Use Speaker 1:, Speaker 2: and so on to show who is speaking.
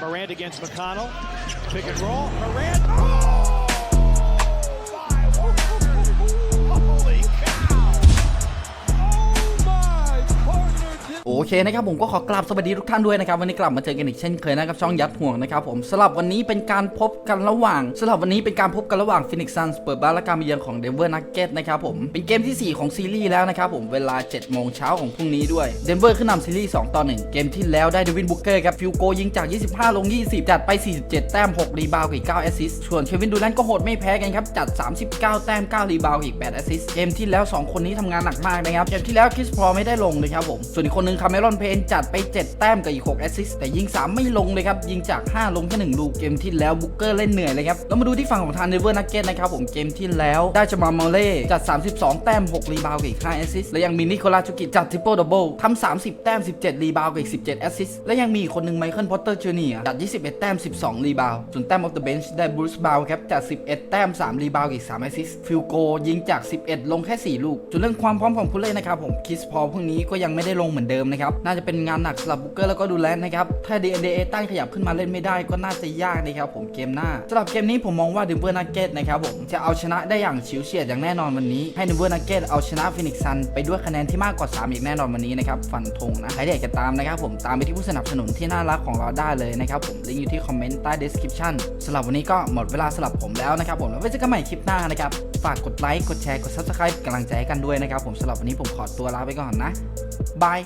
Speaker 1: Morant against McConnell. Pick and roll. Morant.
Speaker 2: โอเคนะครับผมก็ขอกราบสวัสดีทุกท่านด้วยนะครับ วันนี้กลับมาเจอกันอีกเช่นเคยนะครับช่องยัดห่วงนะครับผมสำหรับวันนี้เป็นการพบกันระหว่างสำหรับวันนี้เป็นการพบกันระหว่างฟินิกซ์ซันส์เปิดบ้านและการมาเยือนของเดนเวอร์นักเก็ตนะครับผมเป็นเกมทีสี่ 4 ของซีรีส์แล้วนะครับผมเวลา 7 โมงเช้าของพรุ่งนี้ด้วยเดนเวอร์ขึ้นนำซีรีส์2ต่อ1เกมที่แล้วได้เดวินบุกเกอร์ครับฟิวโกยิงจาก 25 ลง 20 จัดไป 47 แต้ม 6 รีบาวอีก9แอสซิสต์ส่วนเควินดูแลนก็โหดไม่แพ้กันครับจัด 39 แต้ม 9 รีบาวกับอีก8แอสซิสต์เกมที่แล้ว 2 คนนี้ทำงานหนักมากนะครับเกมที่แล้วคริสพอไม่ได้ลงเลยครับผมส่วนอีกคนนึงคาเมรอนเพนจัดไป 7 แต้มกับอีก6แอสซิสต์แต่ยิง 3 ไม่ลงเลยครับ ยิงจาก 5 ลงแค่1ลูกเกมที่แล้วบุกเกอร์เล่นเหนื่อยเลยครับแล้วมาดูที่ฝั่งของทางเดเวอร์นักเก็ตนะครับผมเกมที่แล้วได้จามาเมเล่จัด 32 แต้ม 6 รีบาวกับอีก5แอสซิสต์และยังมีนิโคลาจูกิจจัดทริปเปิลดับเบิลทำ30 แต้ม 17 รีบาวกับอีก17แอสซิสต์และยังมีคนหนึ่งไมเคิลพอตเตอร์จูเนียจัด 21 แต้ม 12 รีบาวส่วนแต้มออฟเดอะเบนช์ได้บรูซบาวครับจัด 11 แต้ม 3 รีบาวกับอีก3แอสซิสต์ฟิลโกยิงจาก 11 ลงแค่ 4 ลูกส่วนเรื่องความพร้อมของผู้เล่นนะครับผมคิสพอลพวกนี้ก็ยังไม่ได้ลงเหมือนเดิมนะครับน่าจะเป็นงานหนักสำหรับบุกเกอร์แล้วก็ดูแลนะครับถ้า DNA ตั้งขยับขึ้นมาเล่นไม่ได้ก็น่าจะยากนะครับผมเกมหน้าสำหรับเกมนี้ผมมองว่าเดนเวอร์นักเก็ตนะครับผมจะเอาชนะได้อย่างฉิวเฉียดอย่างแน่นอนวันนี้ให้เดนเวอร์นักเก็ตเอาชนะฟินิกซ์ซันไปด้วยคะแนนที่มากกว่า 3 อีกแน่นอนวันนี้นะครับฟันธงนะใครอยากจะตามนะครับผมตามไปที่ผู้สนับสนุนที่น่ารักของเราได้เลยนะครับผมลิงก์อยู่ที่คอมเมนต์ใต้ description สำหรับวันนี้ก็หมดเวลาสำหรับผมแล้วนะครับผมแล้วไว้เจอกันใหม่คลิปหน้านะครับฝากกดไลค์กดแชร์กด subscribe กำลังใจให้กันด้วยนะครับผมสำหรับวันนี้ผมขอตัวลาไปก่อนนะบาย